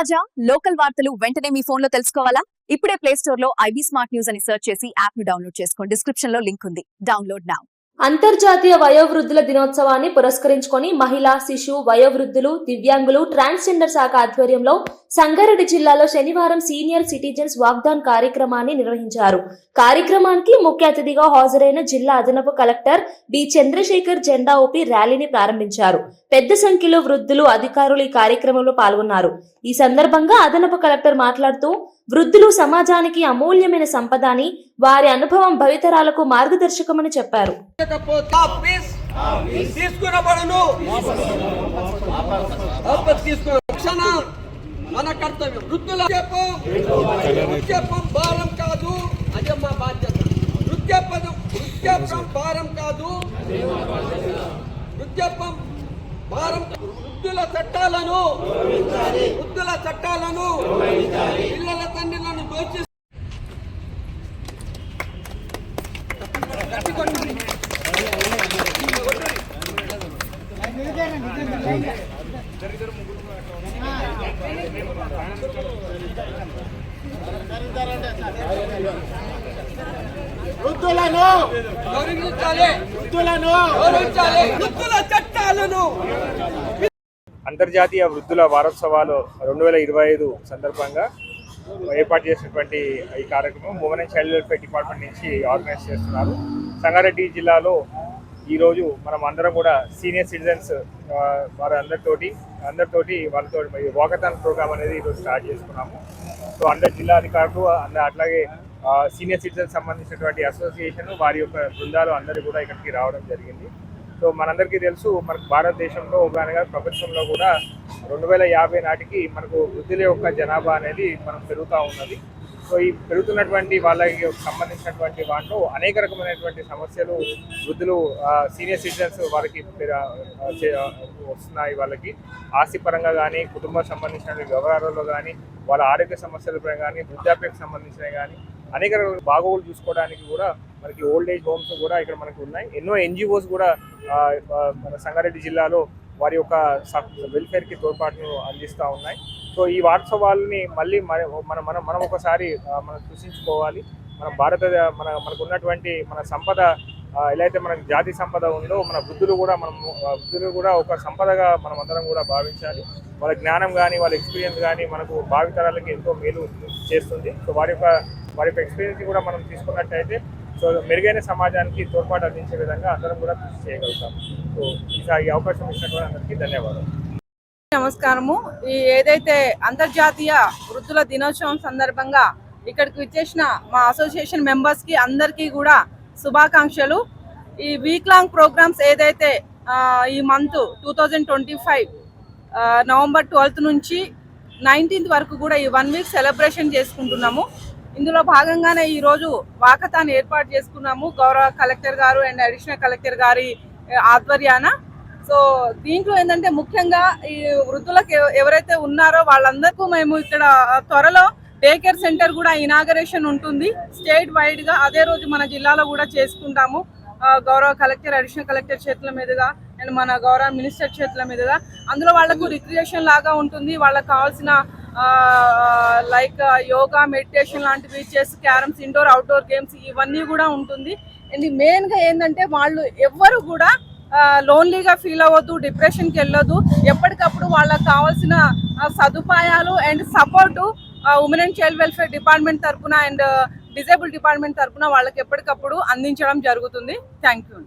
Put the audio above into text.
తాజా లోకల్ వార్తలు వెంటనే మీ ఫోన్లో తెలుసుకోవాలా? ఇప్పుడే ప్లే స్టోర్లో ఐబీ స్మార్ట్ న్యూస్ అని సెర్చ్ చేసి యాప్ను డౌన్లోడ్ చేసుకోండి. డిస్క్రిప్షన్లో లింక్ ఉంది. డౌన్లోడ్ నౌ అంతర్జాతీయ వయోవృద్ధుల దినోత్సవాన్ని పురస్కరించుకొని మహిళా శిశు వయోవృద్ధులు దివ్యాంగులు ట్రాన్స్జెండర్ శాఖ ఆధ్వర్యంలో సంగారెడ్డి జిల్లాలో శనివారం సీనియర్ సిటిజన్స్ వాగ్దాన్ కార్యక్రమాన్ని నిర్వహించారు. కార్యక్రమానికి ముఖ్య అతిథిగా హాజరైన జిల్లా అదనపు కలెక్టర్ బి చంద్రశేఖర్ జెండా ఊపి ర్యాలీని ప్రారంభించారు. పెద్ద సంఖ్యలో వృద్ధులు అధికారులు ఈ కార్యక్రమంలో పాల్గొన్నారు. ఈ సందర్భంగా అదనపు కలెక్టర్ మాట్లాడుతూ వృద్ధులు సమాజానికి అమూల్యమైన సంపద అని వారి అనుభవం భవితరాలకు మార్గదర్శకమని చెప్పారు. తీసుకున్న కర్తవ్యం. వృద్ధుల వృత్యపం భారం కాదు. అదే మా బాధ్యత. వృద్ధాప్యం వృత్యపం భారం కాదు. వృత్యపం భారం వృద్ధుల చట్టాలను వృద్ధుల చట్టాలను పిల్లల తండ్రులను దోచి ఇద్దరు ముగ్గురు వృద్ధులను గౌరవించాలి. వృద్ధుల చట్టాలను. అంతర్జాతీయ వృద్ధుల వారోత్సవాలు రెండు వేల ఇరవై ఐదు సందర్భంగా ఏర్పాటు చేసినటువంటి ఈ కార్యక్రమం women and child welfare department నుంచి ఆర్గనైజ్ చేస్తున్నారు. సంగారెడ్డి జిల్లాలో ఈరోజు మనం అందరం కూడా సీనియర్ సిటిజన్స్ వారి అందరితోటి అందరితోటి వాళ్ళతో వాకథాన్ ప్రోగ్రామ్ అనేది ఈరోజు స్టార్ట్ చేసుకున్నాము. సో అందరి జిల్లా అధికారులు అంద- అట్లాగే సీనియర్ సిటిజన్స్ సంబంధించినటువంటి అసోసియేషన్ వారి యొక్క బృందాలు అందరూ కూడా ఇక్కడికి రావడం జరిగింది. సో మనందరికీ తెలుసు మనకు భారతదేశంలో కానీ ప్రపంచంలో కూడా రెండు వేల యాభై నాటికి మనకు వృద్ధుల యొక్క జనాభా అనేది మనం పెరుగుతూ ఉన్నది. సో ఈ పెరుగుతున్నటువంటి వాళ్ళకి సంబంధించినటువంటి వాటిలో అనేక రకమైనటువంటి సమస్యలు వృద్ధులు సీనియర్ సిటిజన్స్ వాళ్ళకి వస్తున్నాయి వాళ్ళకి. ఆస్తి పరంగా కానీ కుటుంబం సంబంధించిన వ్యవహారాల్లో కానీ వాళ్ళ ఆరోగ్య సమస్యలపై కానీ వృద్ధాప్యకు సంబంధించినవి కానీ అనేక రకాల బాగోగులు చూసుకోవడానికి కూడా మనకి ఓల్డ్ ఏజ్ హోమ్స్ కూడా ఇక్కడ మనకు ఉన్నాయి. ఎన్నో ఎన్జిఓస్ కూడా మన సంగారెడ్డి జిల్లాలో వారి యొక్క వెల్ఫేర్కి తోడ్పాటును అందిస్తూ ఉన్నాయి. సో ఈ వారసవాళ్ళని మళ్ళీ మన మనం మనం మనం ఒకసారి మనం సృష్టించుకోవాలి మన భారత మన మనకు ఉన్నటువంటి మన సంపద ఎలా అయితే మనకు జాతి సంపద ఉందో మన వృద్ధులు కూడా మనం వృద్ధులు కూడా ఒక సంపదగా మనం అందరం కూడా భావించాలి. వాళ్ళ జ్ఞానం కానీ వాళ్ళ ఎక్స్పీరియన్స్ కానీ మనకు భావితరాలకి ఎంతో మేలు చేస్తుంది. సో వారి యొక్క వారి యొక్క ఎక్స్పీరియన్స్ కూడా మనం తీసుకున్నట్టయితే మెరుగైన సమాజానికి తోడ్పాటు అందించే విధంగా అందరం కూడా కృషి చేయగలుగుతాం. సో ఈసారి ఈ అవకాశం ఇచ్చినటువంటి అందరికీ ధన్యవాదాలు. నమస్కారము. ఈ ఏదైతే అంతర్జాతీయ వృద్ధుల దినోత్సవం సందర్భంగా ఇక్కడికి వచ్చేసిన మా అసోసియేషన్ మెంబర్స్కి అందరికీ కూడా శుభాకాంక్షలు. ఈ వీక్ లాంగ్ ప్రోగ్రామ్స్ ఏదైతే ఈ month two thousand twenty five November twelfth నుంచి నైన్టీన్త్ వరకు కూడా ఈ వన్ వీక్ సెలబ్రేషన్ చేసుకుంటున్నాము. ఇందులో భాగంగానే ఈరోజు వాకథాన్ ఏర్పాటు చేసుకున్నాము. గౌరవ కలెక్టర్ గారు అండ్ అడిషనల్ కలెక్టర్ గారి ఆధ్వర్యాన. సో దీంట్లో ఏంటంటే ముఖ్యంగా ఈ వృద్ధులకు ఎవరైతే ఉన్నారో వాళ్ళందరికీ మేము ఇక్కడ త్వరలో డే కేర్ సెంటర్ కూడా ఇనాగరేషన్ ఉంటుంది. స్టేట్ వైడ్గా అదే రోజు మన జిల్లాలో కూడా చేసుకుంటాము. గౌరవ కలెక్టర్ అడిషనల్ కలెక్టర్ చేతుల మీదుగా అండ్ మన గౌరవ మినిస్టర్ చేతుల మీదుగా. అందులో వాళ్ళకు రిక్రియేషన్ లాగా ఉంటుంది. వాళ్ళకి కావాల్సిన లైక్ యోగా మెడిటేషన్ లాంటివి chess carroms indoor outdoor games ఇవన్నీ కూడా ఉంటుంది. అండ్ మెయిన్గా ఏంటంటే వాళ్ళు ఎవ్వరు కూడా లోన్లీగా ఫీల్ అవ్వద్దు డిప్రెషన్కి వెళ్ళొద్దు. ఎప్పటికప్పుడు వాళ్ళకి కావాల్సిన సదుపాయాలు and support women and child welfare department తరపున అండ్ డిజేబుల్ డిపార్ట్మెంట్ తరపున వాళ్ళకి ఎప్పటికప్పుడు అందించడం జరుగుతుంది. Thank you